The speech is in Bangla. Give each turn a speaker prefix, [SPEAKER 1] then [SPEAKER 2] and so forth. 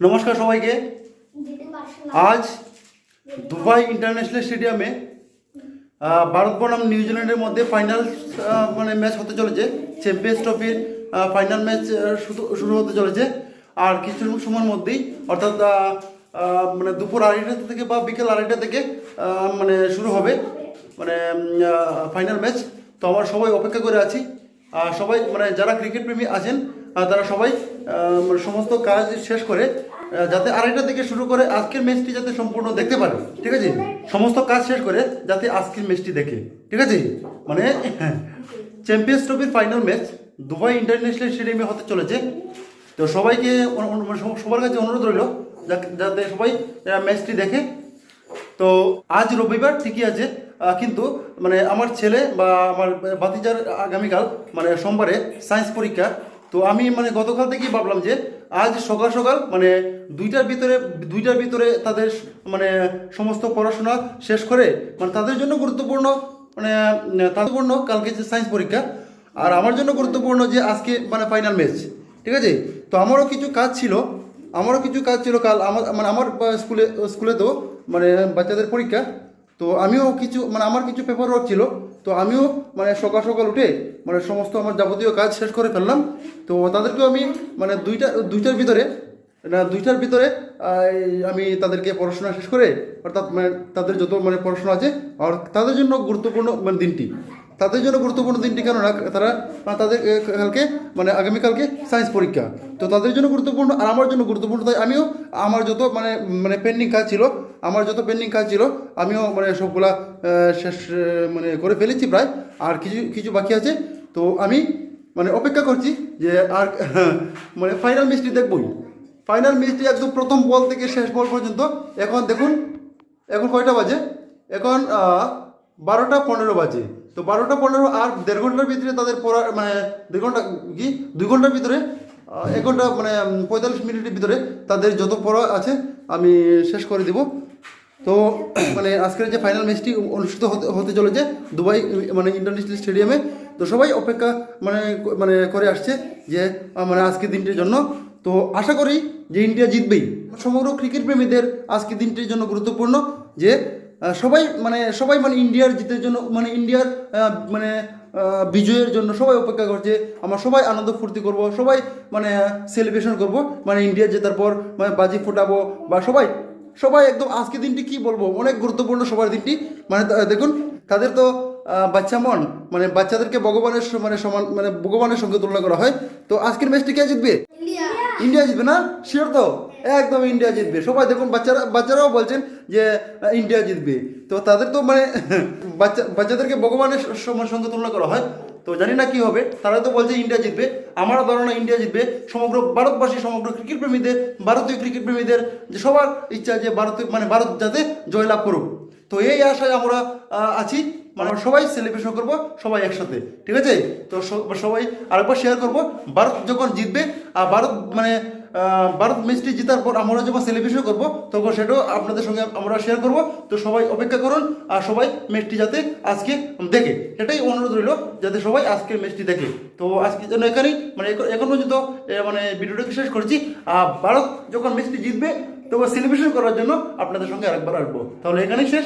[SPEAKER 1] নমস্কার সবাইকে। আজ দুবাই ইন্টারন্যাশনাল স্টেডিয়ামে ভারত বনাম নিউজিল্যান্ডের মধ্যে ফাইনাল মানে ম্যাচ হতে চলেছে। চ্যাম্পিয়ন্স ট্রফির ফাইনাল ম্যাচ শুরু শুরু হতে চলেছে। আর কিছু সময়ের মধ্যেই অর্থাৎ মানে দুপুর আড়াইটা থেকে বা বিকেল আড়াইটা থেকে মানে শুরু হবে মানে ফাইনাল ম্যাচ তো আমরা সবাই অপেক্ষা করে আছি। আর সবাই মানে যারা ক্রিকেট প্রেমী আছেন তারা সবাই সমস্ত কাজ শেষ করে যাতে আড়াইটা থেকে শুরু করে আজকের ম্যাচটি যাতে সম্পূর্ণ দেখতে পারে। ঠিক আছে? সমস্ত কাজ শেষ করে যাতে আজকের ম্যাচটি দেখে। ঠিক আছে? মানে চ্যাম্পিয়ন্স ট্রফির ফাইনাল ম্যাচ দুবাই ইন্টারন্যাশনাল স্টেডিয়ামে হতে চলেছে। তো সবাইকে মানে সব- সবার কাছে অনুরোধ রইল যাতে সবাই ম্যাচটি দেখে। তো আজ রবিবার ঠিকই আছে কিন্তু মানে আমার ছেলে বা আমার ভাতিজার আগামীকাল মানে সোমবারে সায়েন্স পরীক্ষা। তো আমি মানে গতকাল থেকেই ভাবলাম যে আজ সকাল সকাল মানে দুইটার ভিতরে দুইটার ভিতরে তাদের মানে সমস্ত পড়াশোনা শেষ করে মানে তাদের জন্য গুরুত্বপূর্ণ মানে তাৎপূর্ণ কালকে যে সায়েন্স পরীক্ষা আর আমার জন্য গুরুত্বপূর্ণ যে আজকে মানে ফাইনাল ম্যাচ ঠিক আছে? তো আমারও কিছু কাজ ছিল, আমারও কিছু কাজ ছিল কাল আমার মানে আমার স্কুলে স্কুলে তো মানে বাচ্চাদের পরীক্ষা, তো আমিও কিছু মানে আমার কিছু পেপার ওয়ার্ক ছিল তো আমিও মানে সকাল সকাল উঠে মানে সমস্ত আমার যাবতীয় কাজ শেষ করে ফেললাম। তো তাদেরকেও আমি মানে দুইটা, দুইটার ভিতরে, না, দুইটার ভিতরে আমি তাদেরকে পড়াশোনা শেষ করে, অর্থাৎ মানে তাদের যত মানে পড়াশোনা আছে, আর তাদের জন্য গুরুত্বপূর্ণ মানে দিনটি। তাদের জন্য গুরুত্বপূর্ণ দিনটি কেননা তারা তাদের কালকে মানে আগামীকালকে সায়েন্স পরীক্ষা। তো তাদের জন্য গুরুত্বপূর্ণ আর আমার জন্য গুরুত্বপূর্ণ, তাই আমিও আমার যত মানে মানে পেন্ডিং কাজ ছিল আমার যত পেন্ডিং কাজ ছিল, আমিও মানে সবগুলা শেষ মানে করে ফেলেছি প্রায়। আর কিছু কিছু বাকি আছে। তো আমি মানে অপেক্ষা করছি যে আর মানে ফাইনাল ম্যাচটি দেখবই। ফাইনাল ম্যাচটি একদম প্রথম বল থেকে শেষ বল পর্যন্ত। এখন দেখুন, এখন কয়টা বাজে? এখন বারোটা পনেরো বাজে। তো বারোটা পনেরো আর দেড় ঘণ্টার ভিতরে তাদের পড়া মানে দেড় ঘণ্টা কি? দুই ঘণ্টার ভিতরে এক ঘণ্টা মানে পঁয়তাল্লিশ মিনিটের ভিতরে তাদের যত পড়া আছে আমি শেষ করে দিব। তো মানে আজকের যে ফাইনাল ম্যাচটি অনুষ্ঠিত হতে চলেছে দুবাই মানে ইন্টারন্যাশনাল স্টেডিয়ামে তো সবাই অপেক্ষা মানে মানে করে আসছে যে মানে আজকের দিনটির জন্য। তো আশা করি যে ইন্ডিয়া জিতবেই। সমগ্র ক্রিকেট প্রেমীদের আজকের দিনটির জন্য গুরুত্বপূর্ণ যে সবাই মানে সবাই মানে ইন্ডিয়ার জিতের জন্য মানে ইন্ডিয়ার মানে বিজয়ের জন্য সবাই অপেক্ষা করছে আমরা সবাই আনন্দ ফুর্তি করব সবাই মানে সেলিব্রেশন করব মানে ইন্ডিয়া জেতার পর মানে বাজি ফোটাবো বা সবাই সবাই একদম আজকে দিনটি কি বলব? অনেক গুরুত্বপূর্ণ সবার দিনটি। মানে দেখুন তাদের তো বাচ্চা মন মানে বাচ্চাদেরকে ভগবানের মানে সমান মানে ভগবানের সঙ্গে তুলনা করা হয়। তো আজকের ম্যাচটি কে জিতবে? ইন্ডিয়া। জিতবে না? শিওর তো? একদম ইন্ডিয়া জিতবে। সবাই দেখুন, বাচ্চারা বাচ্চারাও বলছেন যে ইন্ডিয়া জিতবে। তো তাদের তো মানে বাচ্চা বাচ্চাদেরকে ভগবানের সঙ্গে তুলনা করা হয়। তো জানি না কি হবে। তারা তো বলছে ইন্ডিয়া জিতবে। আমারও ধারণা ইন্ডিয়া জিতবে। সমগ্র ভারতবাসী, সমগ্র ক্রিকেট প্রেমীদের, ভারতীয় ক্রিকেট প্রেমীদের যে সবার ইচ্ছা যে ভারত মানে ভারত যাতে জয়লাভ করুক। তো এই আশায় আমরা আছি। মানে সবাই সেলিব্রেশন করব, সবাই একসাথে। ঠিক আছে? তো সবাই আরেকবার শেয়ার করব। ভারত যখন জিতবে আর ভারত মানে ভারত ম্যাচটি জেতার পর আমরা যখন সেলিব্রেশন করব, তখন সেটাও আপনাদের সঙ্গে আমরা শেয়ার করব। তো সবাই অপেক্ষা করুন আর সবাই ম্যাচটি যাতে আজকে দেখে। সেটাই অনুরোধ রইল, যাতে সবাই আজকের ম্যাচটি দেখে। তো আজকের জন্য এখানেই মানে এখন- পর্যন্ত মানে ভিডিওটাকে শেষ করছি। আর ভারত যখন ম্যাচটি জিতবে, তখন সেলিব্রেশন করার জন্য আপনাদের সঙ্গে আরেকবার আসব। তাহলে এখানেই শেষ।